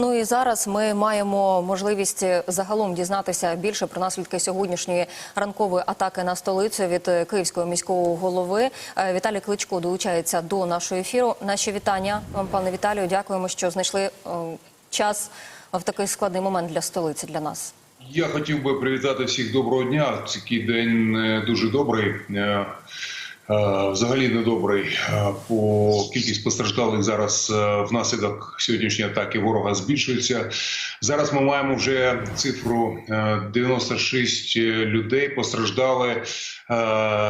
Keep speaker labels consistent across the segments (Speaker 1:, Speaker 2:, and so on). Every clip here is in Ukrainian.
Speaker 1: Ну і зараз ми маємо можливість загалом дізнатися більше про наслідки сьогоднішньої ранкової атаки на столицю від київського міського голови. Е, Віталій Кличко долучається до нашого ефіру. Наші вітання вам, пане Віталію. Дякуємо, що знайшли е, час в такий складний момент для столиці для нас.
Speaker 2: Я хотів би привітати всіх доброго дня. Такий день е, дуже добрий. Е, Взагалі недобрий. Е, По кількість постраждалих зараз е, внаслідок сьогоднішньої атаки ворога збільшується. Зараз ми маємо вже цифру е, 96 людей постраждали.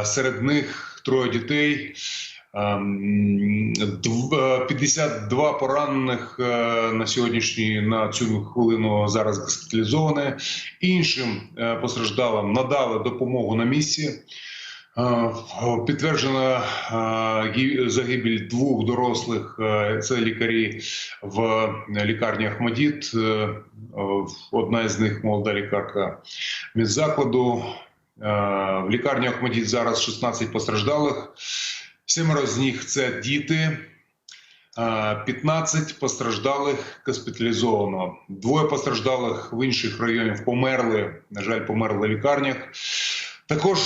Speaker 2: Серед них троє дітей. Ем, дв- е, 52 поранених е, на сьогоднішній на цю хвилину зараз госпіталізовані. Іншим постраждалим надали допомогу на місці. Е, Підтверджена е, загибель двох дорослих. е, Це лікарі в лікарні Ахмадіт. Одна з них молода лікарка медзакладу. В лікарні Ахмадіт зараз 16 постраждалих. Семеро з них це діти. е, 15 постраждалих госпіталізовано. Двоє постраждалих в інших районах померли. На жаль, померли в лікарнях. Також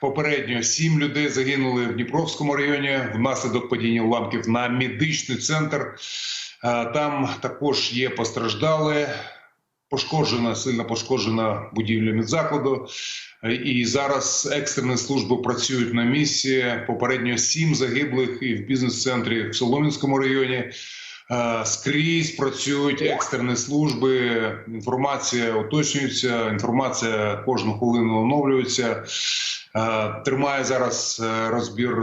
Speaker 2: попередньо сім людей загинули в Дніпровському районі внаслідок падіння уламків на медичний центр. Е, Там також є постраждали. Пошкоджена сильно пошкоджена будівля медзакладу. Е, І зараз екстрені служби працюють на місці. Попередньо сім загиблих і в бізнес-центрі в Солом'янському районі. Е, Скрізь працюють екстрені служби. Інформація уточнюється. Інформація кожну хвилину оновлюється. Е, Тримає зараз е, розбір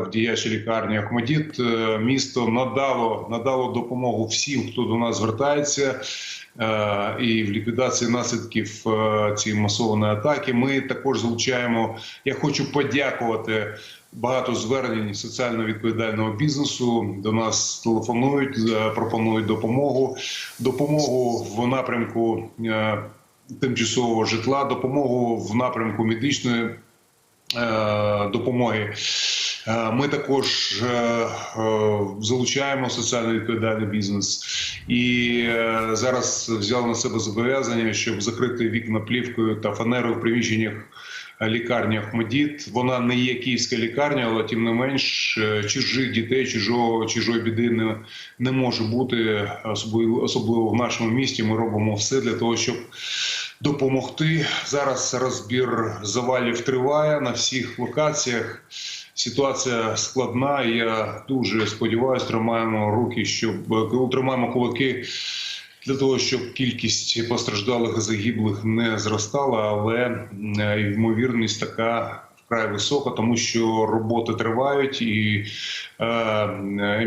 Speaker 2: в діячій лікарні Ахмадіт. Місто надало надало допомогу всім, хто до нас звертається. Е, І в ліквідації наслідків е, цієї масованої атаки ми також залучаємо. Я хочу подякувати багато звернень соціально відповідального бізнесу. До нас телефонують, е, пропонують допомогу, допомогу в напрямку тимчасового житла, допомогу в напрямку медичної допомоги. Ми також е, е, залучаємо соціально відповідальний бізнес і е, зараз взяли на себе зобов'язання, щоб закрити вікна плівкою та фанерою в приміщеннях лікарні Ахмадіт. Вона не є київська лікарня, але тим не менш чужих дітей, чужого чужої біди не, не може бути, особливо, особливо в нашому місті. Ми робимо все для того, щоб допомогти. Зараз розбір завалів триває на всіх локаціях. Ситуація складна. Я дуже сподіваюся, тримаємо руки, щоб тримаємо кулаки для того, щоб кількість постраждалих і загиблих не зростала, але е, ймовірність така. Вкрай висока, тому що роботи тривають, і е,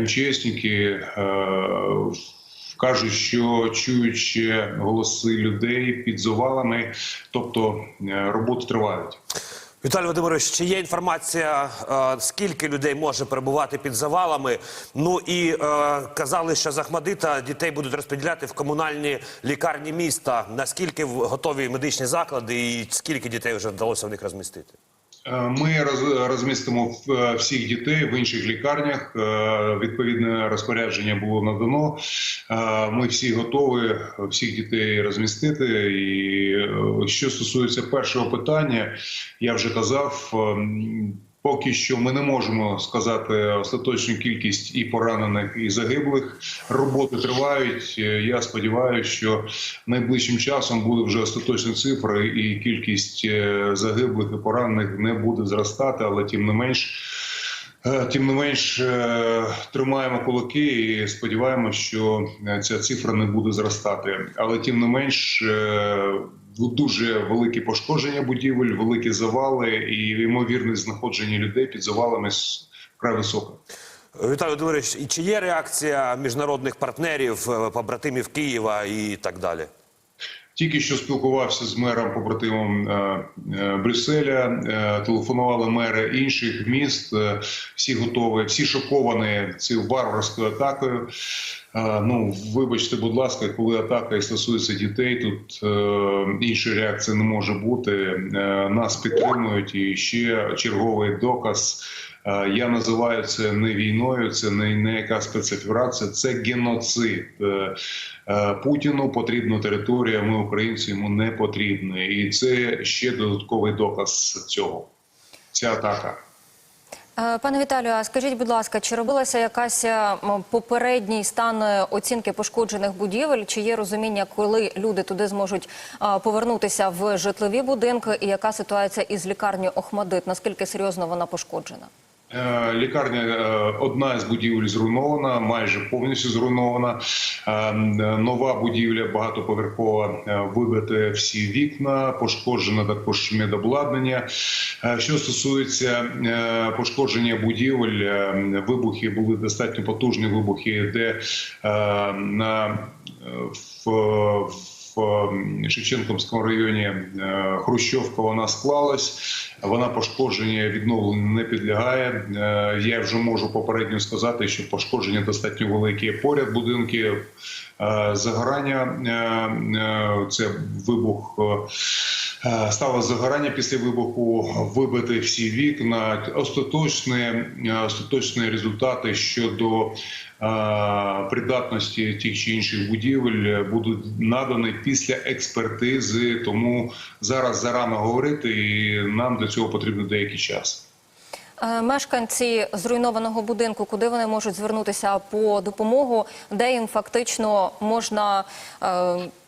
Speaker 2: МЧСники е, кажуть, що ще голоси людей під завалами, тобто е, роботи тривають.
Speaker 3: Віталій Володимирович, чи є інформація, е, скільки людей може перебувати під завалами? Ну і е, казали, що з Ахмадита дітей будуть розподіляти в комунальні лікарні міста. Наскільки готові медичні заклади, і скільки дітей вже вдалося в них розмістити?
Speaker 2: Е, Ми роз- розмістимо е, всіх дітей в інших лікарнях. Е, Відповідне розпорядження було надано. Ми всі готові всіх дітей розмістити. І що стосується першого питання, я вже казав. Поки що ми не можемо сказати остаточну кількість і поранених, і загиблих. Роботи тривають. Е, Я сподіваюся, що найближчим часом буде вже остаточні цифри, і кількість е, загиблих і поранених не буде зростати, але тим не менш. е, Тим не менш тримаємо кулаки і сподіваємося, що ця цифра не буде зростати. Але тим не менш дуже великі пошкодження будівель, великі завали і ймовірність знаходження людей під завалами вкрай висока.
Speaker 3: Віталій Володимирович, і чи є реакція міжнародних партнерів, е, побратимів Києва і так далі?
Speaker 2: Тільки що спілкувався з мером побратимом е, е, Брюсселя. Телефонували мери інших міст. Всі готові, всі шоковані цією варварською атакою. Ну вибачте, будь ласка, коли атака і стосується дітей, тут е, іншої реакції не може бути. Е, Нас підтримують і ще черговий доказ. Е, Я називаю це не війною, це не, не яка спецоперація, це геноцид. Путіну потрібна територія. Ми українці йому не потрібні, і це ще додатковий доказ цього. Ця атака.
Speaker 1: Е, Пане Віталію, а скажіть, будь ласка, чи робилася якась е, попередній стан е, оцінки пошкоджених будівель? Чи є розуміння, коли люди туди зможуть повернутися в житлові будинки? І яка ситуація із лікарнею Охмадит? Наскільки серйозно вона пошкоджена?
Speaker 2: Е, Лікарня е, одна з будівель зруйнована, майже повністю зруйнована. Е, Нова будівля багатоповерхова, вибите всі вікна, пошкоджено також медобладнання. Що стосується пошкодження будівель, вибухи були достатньо потужні вибухи, де на в, в Шевченківському районі е, Хрущовка вона склалась. Вона пошкодження відновленню не підлягає. Е, Я вже можу попередньо сказати, що пошкодження достатньо великі поряд будинків. Е, Загорання це вибух. Е, Стало загорання після вибуху, вибити всі вікна. Остаточні, е, остаточні результати щодо е, придатності тих чи інших будівель будуть надані після експертизи. Тому зараз зарано говорити, і нам для цього потрібен деякий час.
Speaker 1: Мешканці зруйнованого будинку, куди вони можуть звернутися по допомогу, де їм фактично можна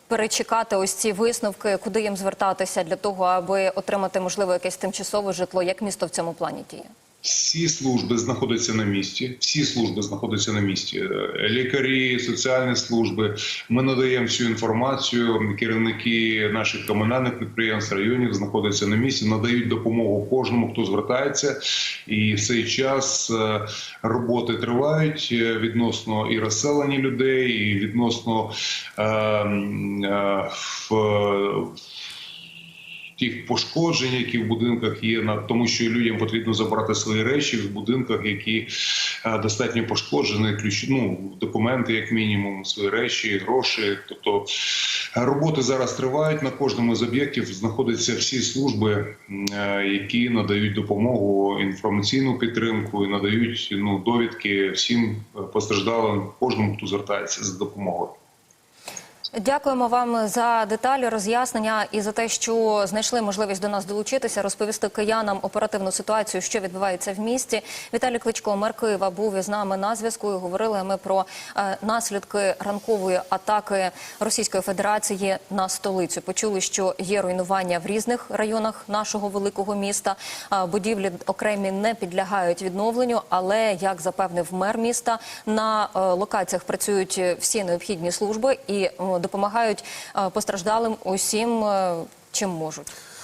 Speaker 1: перечекати ось ці висновки, куди їм звертатися для того, аби отримати можливо якесь тимчасове житло, як місто в цьому плані діє?
Speaker 2: Всі служби знаходяться на місці. Всі служби знаходяться на місці. Е, Лікарі, соціальні служби. Ми надаємо всю інформацію. Керівники наших комунальних підприємств районів знаходяться на місці, надають допомогу кожному, хто звертається. І в цей час е, роботи тривають е, відносно і розселення людей, і відносно е, е, в тих пошкоджень, які в будинках є, на тому, що людям потрібно забрати свої речі в будинках, які е, достатньо пошкоджені, ключ, ну, документи, як мінімум, свої речі, гроші. Тобто е, роботи зараз тривають на кожному з об'єктів. Знаходяться всі служби, е, які надають допомогу, інформаційну підтримку і надають ну довідки всім постраждалим, кожному, хто звертається за допомогою.
Speaker 1: Дякуємо вам за деталі, роз'яснення і за те, що знайшли можливість до нас долучитися, розповісти киянам оперативну ситуацію, що відбувається в місті. Віталій Кличко, мер Києва, був із нами на зв'язку. і Говорили ми про е, наслідки ранкової атаки Російської Федерації на столицю. Почули, що є руйнування в різних районах нашого великого міста. Е, Будівлі окремі не підлягають відновленню, але як запевнив мер міста, на е, локаціях працюють всі необхідні служби і допомагають е, постраждалим усім, е, чим можуть.